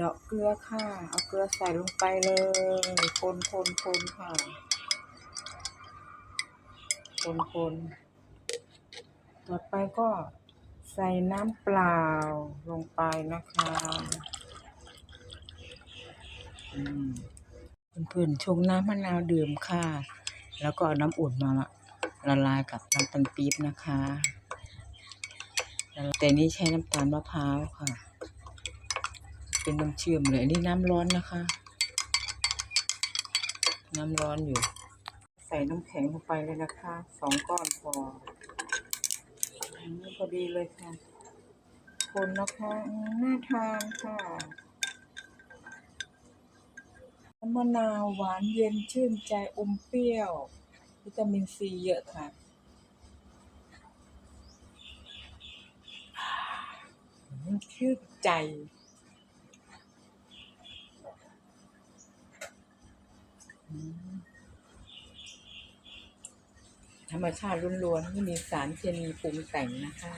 ดอกเกลือค่ะ เอาเกลือใส่ลงไปเลย คนคนคนค่ะ คนคนต่อไปก็ใส่น้ำเปล่าลงไปนะคะเพื่อนๆชงน้ำมะนาวดื่มค่ะ แล้วก็เอาน้ำอุ่นมาละลายกับน้ำตาลปี๊บนะคะ แต่นี่ใช้น้ำตาลมะพร้าวค่ะ เป็นน้ำเชื่อมเลยนี่น้ำร้อนนะคะ น้ำร้อนอยู่ ใส่น้ำแข็งลงไปเลยนะคะสองก้อนพออันนี้พอดีเลยค่ะคนนะคะน่าทานค่ะมะนาวหวานเย็นชื่นใจอมเปรี้ยว วิตามินซีเยอะค่ะชื่นใจ อืม ธรรมชาติล้วนๆ ไม่มีสารเคมีปรุงแต่งนะคะ